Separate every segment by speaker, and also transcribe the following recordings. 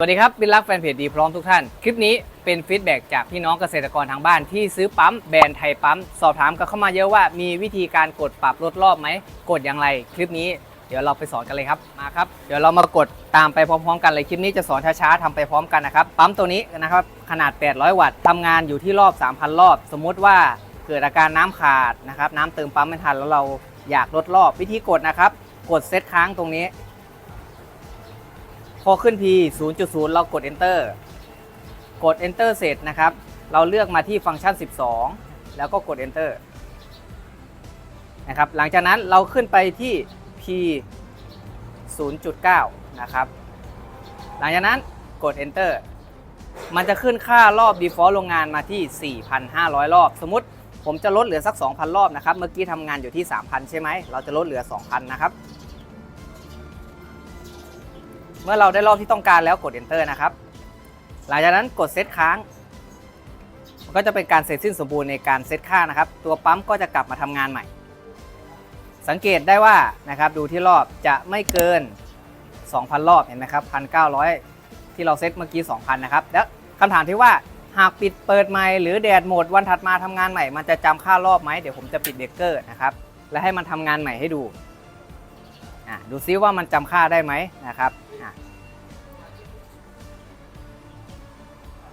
Speaker 1: สวัสดีครับบินรักแฟนเพจดีพร้อมทุกท่าน คลิปนี้เป็นฟีดแบ็กจากพี่น้องเกษตรกรทางบ้านที่ซื้อปั๊มแบรนด์ไทยปั๊ม สอบถามกันเข้ามาเยอะว่ามีวิธีการกดปรับลดรอบไหม กดอย่างไร คลิปนี้เดี๋ยวเราไปสอนกันเลยครับมาครับ เดี๋ยวเรามากดตามไปพร้อมๆ กันเลยคลิปนี้จะสอนช้าๆทำไปพร้อมกันนะครับปั๊มตัวนี้นะครับขนาด 800 วัตต์ทำงานอยู่ที่รอบ 3,000 รอบ สมมุติว่าเกิดอาการน้ำขาดนะครับน้ำเติมปั๊มไม่ทันแล้วเราอยากลดรอบวิธีกดนะครับกดเซตค้างตรงนี้ พอขึ้น P 0.0 เรากด Enter กด Enter เสร็จนะครับ เราเลือกมาที่ฟังก์ชัน 12 แล้วก็กด Enter นะครับ หลังจากนั้นเราขึ้นไปที่ P 0.9 นะครับ หลังจากนั้นกด Enter มันจะขึ้นค่ารอบ default โรงงานมาที่ 4,500 รอบ สมมติผมจะลดเหลือสัก 2,000 รอบนะครับ เมื่อกี้ทำงานอยู่ที่ 3,000 ใช่ไหม เราจะลดเหลือ 2,000 นะครับ มื่อเราได้รอบที่ต้องการแล้วกด enter นะครับ หลังจากนั้นกดเซตค้าง มันก็จะเป็นการเสร็จสิ้นสมบูรณ์ในการเซตค่านะครับ ตัวปั๊มก็จะกลับมาทำงานใหม่ สังเกตได้ว่านะครับดูที่รอบจะไม่เกิน 2,000 รอบเห็นไหมครับ 1,900 ที่เราเซตเมื่อกี้ 2,000 นะครับ แล้วคำถามที่ว่าหากปิดเปิดใหม่หรือแดดหมดวันถัดมาทำงานใหม่ มันจะจำค่ารอบไหมเดี๋ยวผมจะปิดเบรกเกอร์นะครับและให้มันทำงานใหม่ให้ดู ดูซิว่ามันจำค่าได้ไหมนะครับ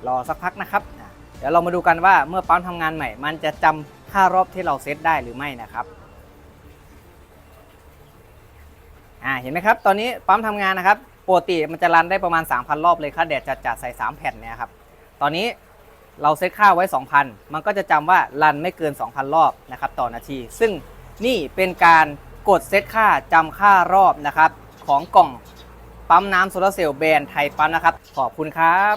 Speaker 1: รอสักพักนะครับ เดี๋ยวเรามาดูกันว่าเมื่อปั๊มทำงานใหม่ มันจะจำค่ารอบที่เราเซตได้หรือไม่นะครับเห็นไหมครับ ตอนนี้ปั๊มทำงานนะครับปกติมันจะรันได้ประมาณ 3,000 รอบเลยค่าแดดจัดจัดๆใส่ 3 แผ่นเนี่ยครับ ตอนนี้เราเซตค่าไว้ 2,000 มันก็จะจำว่ารันไม่เกิน 2,000 รอบนะครับต่อนาที ซึ่งนี่เป็นการ กดเซตค่าจำค่ารอบนะครับ ของกล่องปั๊มน้ำโซลาเซลล์แบรนด์ไทยปั๊มนะครับ ขอบคุณครับ